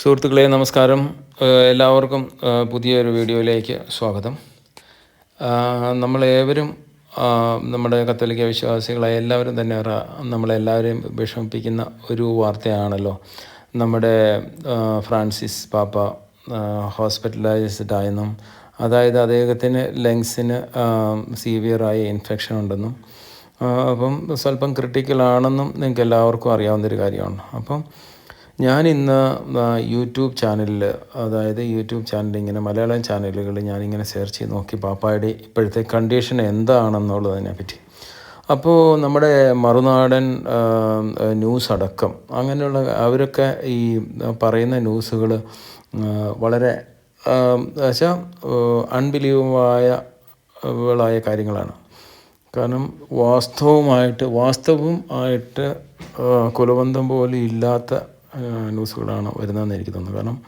സുഹൃത്തുക്കളെ നമസ്കാരം. എല്ലാവർക്കും പുതിയൊരു വീഡിയോയിലേക്ക് സ്വാഗതം. നമ്മളേവരും നമ്മുടെ കത്തോലിക്ക വിശ്വാസികളായ എല്ലാവരും തന്നെ നമ്മളെല്ലാവരെയും വിഷമിപ്പിക്കുന്ന ഒരു വാർത്തയാണല്ലോ. നമ്മുടെ ഫ്രാൻസിസ് പാപ്പ ഹോസ്പിറ്റലൈസ്ഡ് ആയെന്നും അതായത് അദ്ദേഹത്തിന് ലങ്സിന് സീവിയറായ ഇൻഫെക്ഷൻ ഉണ്ടെന്നും അപ്പം സ്വല്പം ക്രിട്ടിക്കലാണെന്നും നിങ്ങൾക്ക് എല്ലാവർക്കും അറിയാവുന്നൊരു കാര്യമാണ്. അപ്പം ഞാൻ ഇന്ന് യൂട്യൂബ് ചാനലിൽ അതായത് യൂട്യൂബ് ചാനലിൽ ഇങ്ങനെ മലയാളം ചാനലുകൾ ഞാനിങ്ങനെ സെർച്ച് ചെയ്ത് നോക്കി പാപ്പായുടെ ഇപ്പോഴത്തെ കണ്ടീഷൻ എന്താണെന്നുള്ളതിനെ പറ്റി. അപ്പോൾ നമ്മുടെ മറുനാടൻ ന്യൂസ് അടക്കം അങ്ങനെയുള്ള അവരൊക്കെ ഈ പറയുന്ന ന്യൂസുകൾ വളരെ വെച്ചാൽ അൺബിലീവബിളായ ായ കാര്യങ്ങളാണ്. കാരണം വാസ്തവമായിട്ട് വാസ്തവം ആയിട്ട് കുലബന്ധം പോലും ഇല്ലാത്ത ന്യൂസുകളാണ് വരുന്നതെന്ന് എനിക്ക് തോന്നുന്നു. കാരണം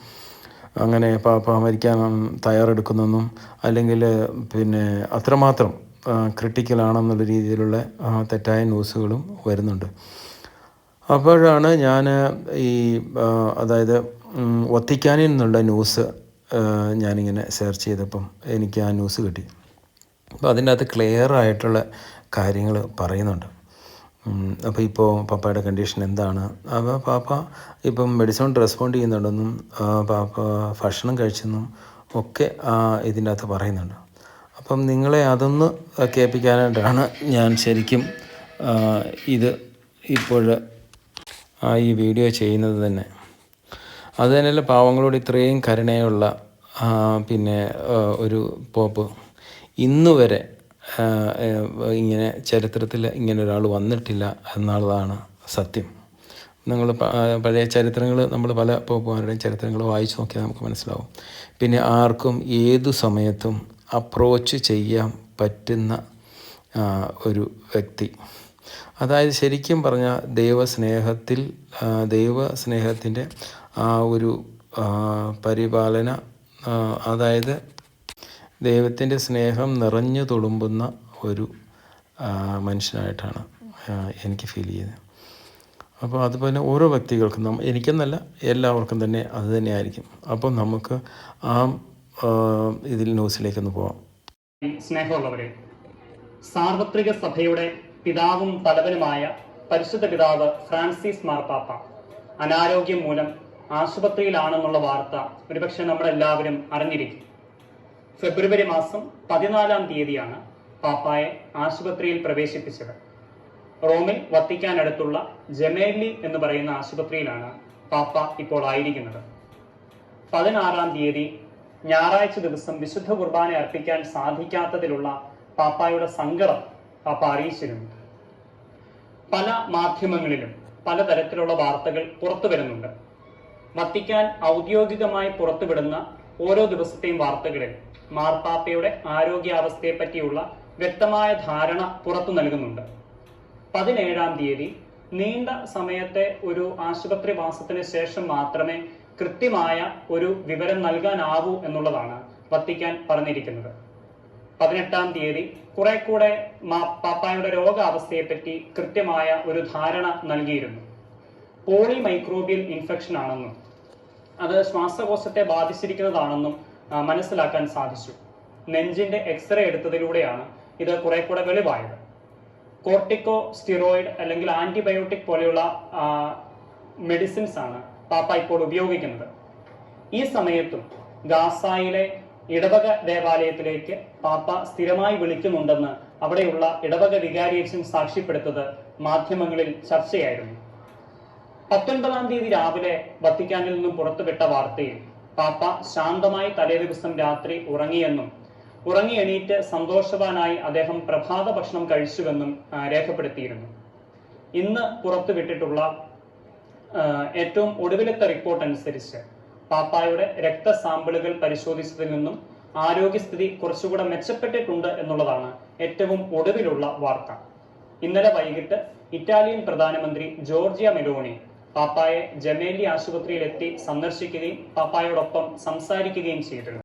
അങ്ങനെ പാപ്പ മരിക്കാൻ തയ്യാറെടുക്കുന്നെന്നും അല്ലെങ്കിൽ പിന്നെ അത്രമാത്രം ക്രിട്ടിക്കലാണെന്നുള്ള രീതിയിലുള്ള തെറ്റായ ന്യൂസുകളും വരുന്നുണ്ട്. അപ്പോഴാണ് ഞാൻ ഈ അതായത് വത്തിക്കാനിൽ നിന്നുള്ള ന്യൂസ് ഞാനിങ്ങനെ സെർച്ച് ചെയ്തപ്പം എനിക്ക് ആ ന്യൂസ് കിട്ടി. അപ്പോൾ അതിന്റെ അകത്ത് ക്ലിയർ ആയിട്ടുള്ള കാര്യങ്ങൾ പറയുന്നുണ്ട്. അപ്പോൾ ഇപ്പോൾ പാപ്പയുടെ കണ്ടീഷൻ എന്താണ്? അപ്പോൾ പാപ്പ ഇപ്പം മെഡിസിൻ റെസ്പോണ്ട് ചെയ്യുന്നുണ്ടെന്നും പാപ്പ ഭക്ഷണം കഴിച്ചെന്നും ഒക്കെ ഇതിന്റെ അകത്ത് പറയുന്നുണ്ട്. അപ്പം നിങ്ങളെ അതൊന്ന് കേൾപ്പിക്കാനായിട്ടാണ് ഞാൻ ശരിക്കും ഇത് ഇപ്പോൾ ഈ വീഡിയോ ചെയ്യുന്നത് തന്നെ. അത് തന്നെയല്ല പാവങ്ങളോട് ഇത്രയും കരുണയുള്ള പിന്നെ ഒരു പോപ്പ്. ഇന്ന് വരെ ആ, ഏ, ഇങ്ങനെ ചരിത്രത്തിൽ ഇങ്ങനെ ഒരാൾ വന്നിട്ടില്ല എന്നുള്ളതാണ് സത്യം. നിങ്ങൾ പഴയ ചരിത്രങ്ങൾ നമ്മൾ പല പോപ്പുമാരുടെയും ചരിത്രങ്ങൾ വായിച്ചു നോക്കിയാൽ നമുക്ക് മനസ്സിലാവും. പിന്നെ ആർക്കും ഏതു സമയത്തും അപ്രോച്ച് ചെയ്യാൻ പറ്റുന്ന ഒരു വ്യക്തി. അതായത് ശരിക്കും പറഞ്ഞാൽ ദൈവസ്നേഹത്തിൽ ദൈവസ്നേഹത്തിന്റെ ആ ഒരു പരിപാലന അതായത് ദൈവത്തിന്റെ സ്നേഹം നിറഞ്ഞു തുളുമ്പുന്ന ഒരു മനുഷ്യനായിട്ടാണ് എനിക്ക് ഫീൽ ചെയ്യുന്നത്. അപ്പോൾ അതുപോലെ ഓരോ വ്യക്തികൾക്കും നമ്മ എനിക്കെന്നല്ല എല്ലാവർക്കും തന്നെ അത് തന്നെയായിരിക്കും. അപ്പോൾ നമുക്ക് ആ ആ, ഇതിൽ ന്യൂസിലേക്കൊന്ന് പോവാം. സ്നേഹമുള്ളവരെ സാർവത്രിക സഭയുടെ പിതാവും തലവനുമായ പരിശുദ്ധ പിതാവ് ഫ്രാൻസിസ് മാർപ്പാപ്പ അനാരോഗ്യം മൂലം ആശുപത്രിയിലാണെന്നുള്ള വാർത്ത ഒരുപക്ഷെ നമ്മളെല്ലാവരും അറിഞ്ഞിരിക്കും. ഫെബ്രുവരി മാസം പതിനാലാം തീയതിയാണ് പാപ്പായെ ആശുപത്രിയിൽ പ്രവേശിപ്പിച്ചത്. റോമിൽ വത്തിക്കാനടുത്തുള്ള ജമേലി എന്ന് പറയുന്ന ആശുപത്രിയിലാണ് പാപ്പ ഇപ്പോൾ ആയിരിക്കുന്നത്. പതിനാറാം തീയതി ഞായറാഴ്ച ദിവസം വിശുദ്ധ കുർബാന അർപ്പിക്കാൻ സാധിക്കാത്തതിലുള്ള പാപ്പായുടെ സങ്കടം പാപ്പ അറിയിച്ചിരുന്നു. പല മാധ്യമങ്ങളിലും പലതരത്തിലുള്ള വാർത്തകൾ പുറത്തു വരുന്നുണ്ട്. വത്തിക്കാൻ ഔദ്യോഗികമായി പുറത്തുവിടുന്ന ഓരോ ദിവസത്തെയും വാർത്തകളിൽ മാർപ്പാപ്പയുടെ ആരോഗ്യാവസ്ഥയെ പറ്റിയുള്ള വ്യക്തമായ ധാരണ പുറത്തു നൽകുന്നുണ്ട്. പതിനേഴാം തീയതി നീണ്ട സമയത്തെ ഒരു ആശുപത്രി വാസത്തിന് ശേഷം മാത്രമേ കൃത്യമായ ഒരു വിവരം നൽകാനാവൂ എന്നുള്ളതാണ് വത്തിക്കാൻ പറഞ്ഞിരിക്കുന്നത്. പതിനെട്ടാം തീയതി കുറെ കൂടെ പാപ്പായുടെ രോഗാവസ്ഥയെപ്പറ്റി കൃത്യമായ ഒരു ധാരണ നൽകിയിരുന്നു. പോളി മൈക്രോബിയൽ ഇൻഫെക്ഷൻ ആണെന്നും അത് ശ്വാസകോശത്തെ ബാധിച്ചിരിക്കുന്നതാണെന്നും മനസ്സിലാക്കാൻ സാധിച്ചു. നെഞ്ചിന്റെ എക്സ്റേ എടുത്തതിലൂടെയാണ് ഇത് കുറെ കൂടെ വെളിവായത്. കോർട്ടിക്കോ സ്റ്റിറോയിഡ് അല്ലെങ്കിൽ ആന്റിബയോട്ടിക് പോലെയുള്ള മെഡിസിൻസ് ആണ് പാപ്പ ഇപ്പോൾ ഉപയോഗിക്കുന്നത്. ഈ സമയത്തും ഗാസായിലെ ഇടവക ദേവാലയത്തിലേക്ക് പാപ്പ സ്ഥിരമായി വിളിക്കുന്നുണ്ടെന്ന് അവിടെയുള്ള ഇടവക വികാരിയച്ഛൻ സാക്ഷ്യപ്പെടുത്തത് മാധ്യമങ്ങളിൽ ചർച്ചയായിരുന്നു. പത്തൊൻപതാം തീയതി രാവിലെ വത്തിക്കാനിൽ നിന്നും പുറത്തുവിട്ട വാർത്തയിൽ പാപ്പ ശാന്തമായി തലേ ദിവസം രാത്രി ഉറങ്ങിയെന്നും ഉറങ്ങി എണീറ്റ് സന്തോഷവാനായി അദ്ദേഹം പ്രഭാത ഭക്ഷണം കഴിച്ചുവെന്നും രേഖപ്പെടുത്തിയിരുന്നു. ഇന്ന് പുറത്തുവിട്ടിട്ടുള്ള ഏറ്റവും ഒടുവിലത്തെ റിപ്പോർട്ട് അനുസരിച്ച് പാപ്പായുടെ രക്തസാമ്പിളുകൾ പരിശോധിച്ചതിൽ നിന്നും ആരോഗ്യസ്ഥിതി കുറച്ചുകൂടെ മെച്ചപ്പെട്ടിട്ടുണ്ട് എന്നുള്ളതാണ് ഏറ്റവും ഒടുവിലുള്ള വാർത്ത. ഇന്നലെ വൈകിട്ട് ഇറ്റാലിയൻ പ്രധാനമന്ത്രി ജോർജിയ മെലോണി പാപ്പായെ ജമേലി ആശുപത്രിയിലെത്തി സന്ദർശിക്കുകയും പാപ്പായോടൊപ്പം സംസാരിക്കുകയും ചെയ്തിരുന്നു.